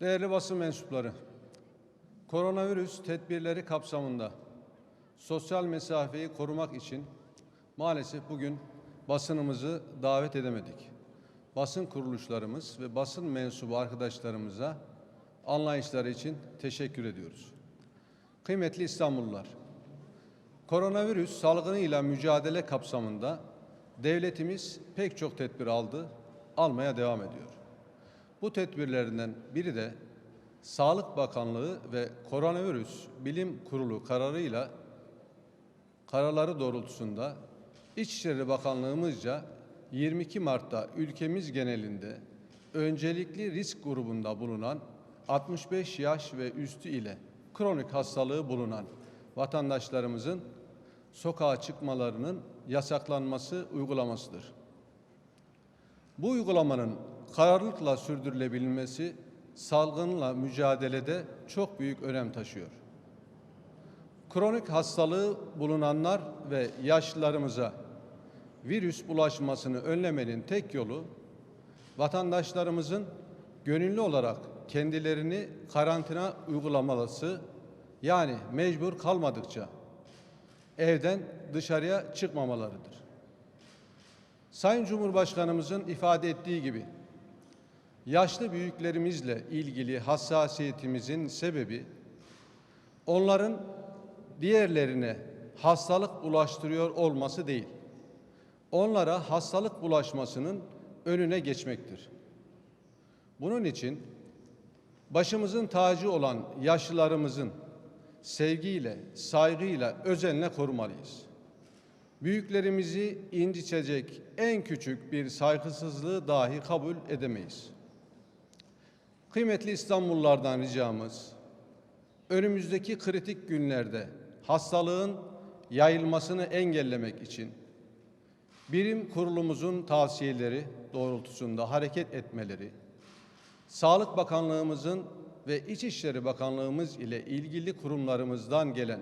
Değerli basın mensupları, koronavirüs tedbirleri kapsamında sosyal mesafeyi korumak için maalesef bugün basınımızı davet edemedik. Basın kuruluşlarımız ve basın mensubu arkadaşlarımıza anlayışları için teşekkür ediyoruz. Kıymetli İstanbullular, koronavirüs salgınıyla mücadele kapsamında devletimiz pek çok tedbir aldı, almaya devam ediyor. Bu tedbirlerinden biri de Sağlık Bakanlığı ve Koronavirüs Bilim Kurulu kararıyla kararları doğrultusunda İçişleri Bakanlığımızca 22 Mart'ta ülkemiz genelinde öncelikli risk grubunda bulunan 65 yaş ve üstü ile kronik hastalığı bulunan vatandaşlarımızın sokağa çıkmalarının yasaklanması uygulamasıdır. Bu uygulamanın kararlılıkla sürdürülebilmesi salgınla mücadelede çok büyük önem taşıyor. Kronik hastalığı bulunanlar ve yaşlılarımıza virüs bulaşmasını önlemenin tek yolu vatandaşlarımızın gönüllü olarak kendilerini karantina uygulamalısı yani mecbur kalmadıkça evden dışarıya çıkmamalarıdır. Sayın Cumhurbaşkanımızın ifade ettiği gibi yaşlı büyüklerimizle ilgili hassasiyetimizin sebebi onların diğerlerine hastalık bulaştırıyor olması değil. Onlara hastalık bulaşmasının önüne geçmektir. Bunun için başımızın tacı olan yaşlılarımızın sevgiyle, saygıyla, özenle korumalıyız. Büyüklerimizi incitecek en küçük bir saygısızlığı dahi kabul edemeyiz. Kıymetli İstanbullulardan ricamız, önümüzdeki kritik günlerde hastalığın yayılmasını engellemek için birim kurulumuzun tavsiyeleri doğrultusunda hareket etmeleri, Sağlık Bakanlığımızın ve İçişleri Bakanlığımız ile ilgili kurumlarımızdan gelen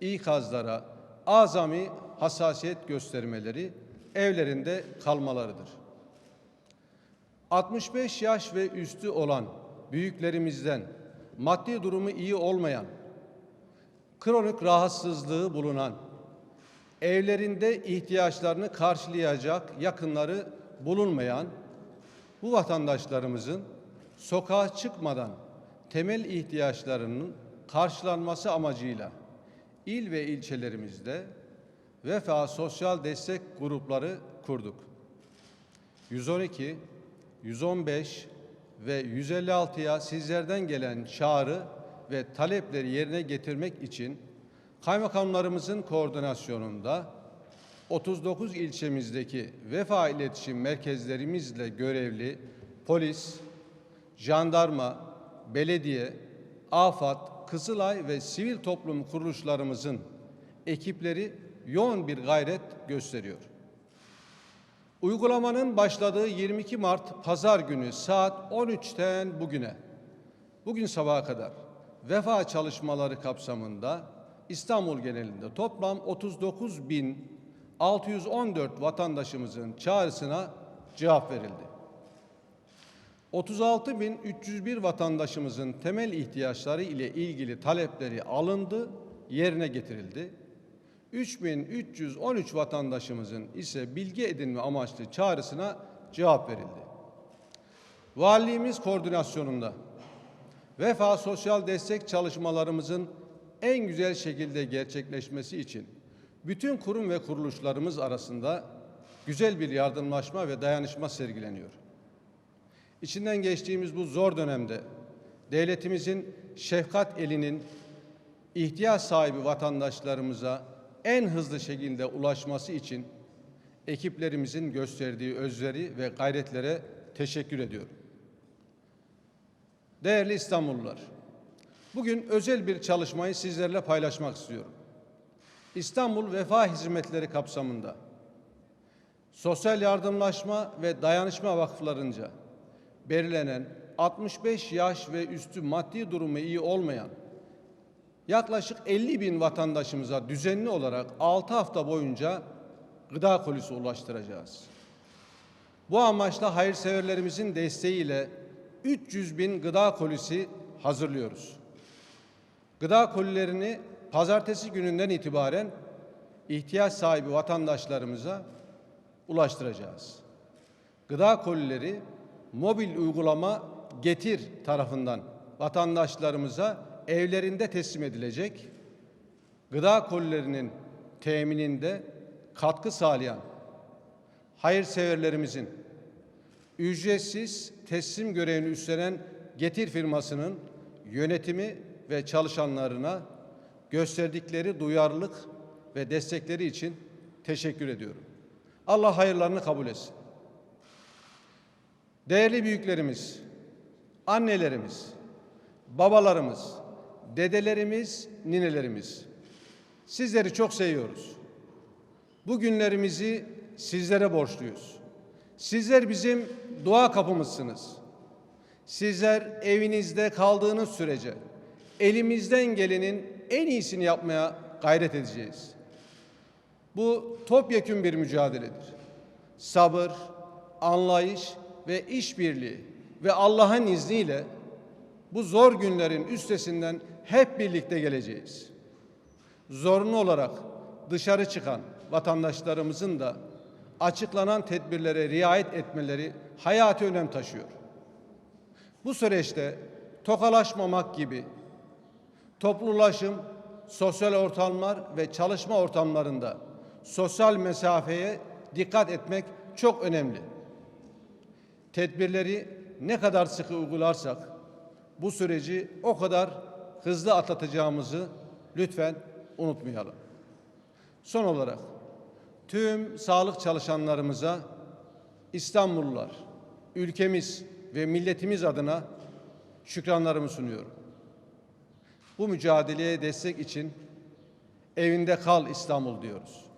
ikazlara azami hassasiyet göstermeleri evlerinde kalmalarıdır. 65 yaş ve üstü olan büyüklerimizden maddi durumu iyi olmayan, kronik rahatsızlığı bulunan, evlerinde ihtiyaçlarını karşılayacak yakınları bulunmayan bu vatandaşlarımızın sokağa çıkmadan temel ihtiyaçlarının karşılanması amacıyla il ve ilçelerimizde vefa sosyal destek grupları kurduk. 112, 115 ve 156'ya sizlerden gelen çağrı ve talepleri yerine getirmek için kaymakamlarımızın koordinasyonunda 39 ilçemizdeki vefa iletişim merkezlerimizle görevli polis, jandarma, belediye, AFAD, Kızılay ve sivil toplum kuruluşlarımızın ekipleri yoğun bir gayret gösteriyor. Uygulamanın başladığı 22 Mart Pazar günü saat 13'ten bugüne, bugün sabaha kadar vefa çalışmaları kapsamında İstanbul genelinde toplam 39.614 vatandaşımızın çağrısına cevap verildi. 36.301 vatandaşımızın temel ihtiyaçları ile ilgili talepleri alındı, yerine getirildi. 3313 vatandaşımızın ise bilgi edinme amaçlı çağrısına cevap verildi. Valiliğimiz koordinasyonunda vefa sosyal destek çalışmalarımızın en güzel şekilde gerçekleşmesi için bütün kurum ve kuruluşlarımız arasında güzel bir yardımlaşma ve dayanışma sergileniyor. İçinden geçtiğimiz bu zor dönemde devletimizin şefkat elinin ihtiyaç sahibi vatandaşlarımıza en hızlı şekilde ulaşması için ekiplerimizin gösterdiği özveri ve gayretlere teşekkür ediyorum. Değerli İstanbullular, bugün özel bir çalışmayı sizlerle paylaşmak istiyorum. İstanbul Vefa Hizmetleri kapsamında Sosyal Yardımlaşma ve Dayanışma Vakıflarınca belirlenen 65 yaş ve üstü maddi durumu iyi olmayan yaklaşık 50 bin vatandaşımıza düzenli olarak 6 hafta boyunca gıda kolisi ulaştıracağız. Bu amaçla hayırseverlerimizin desteğiyle 300 bin gıda kolisi hazırlıyoruz. Gıda kolilerini pazartesi gününden itibaren ihtiyaç sahibi vatandaşlarımıza ulaştıracağız. Gıda kolileri mobil uygulama Getir tarafından vatandaşlarımıza evlerinde teslim edilecek. Gıda kolilerinin temininde katkı sağlayan hayırseverlerimizin ücretsiz teslim görevini üstlenen Getir firmasının yönetimi ve çalışanlarına gösterdikleri duyarlılık ve destekleri için teşekkür ediyorum. Allah hayırlarını kabul etsin. Değerli büyüklerimiz, annelerimiz, babalarımız, dedelerimiz, ninelerimiz. Sizleri çok seviyoruz. Bu günlerimizi sizlere borçluyuz. Sizler bizim dua kapımızsınız. Sizler evinizde kaldığınız sürece elimizden gelenin en iyisini yapmaya gayret edeceğiz. Bu topyekün bir mücadeledir. Sabır, anlayış ve işbirliği ve Allah'ın izniyle bu zor günlerin üstesinden hep birlikte geleceğiz. Zorunlu olarak dışarı çıkan vatandaşlarımızın da açıklanan tedbirlere riayet etmeleri hayati önem taşıyor. Bu süreçte tokalaşmamak gibi toplulaşım, sosyal ortamlar ve çalışma ortamlarında sosyal mesafeye dikkat etmek çok önemli. Tedbirleri ne kadar sıkı uygularsak bu süreci o kadar hızlı atlatacağımızı lütfen unutmayalım. Son olarak tüm sağlık çalışanlarımıza İstanbullular, ülkemiz ve milletimiz adına şükranlarımı sunuyorum. Bu mücadeleye destek için evinde kal İstanbul diyoruz.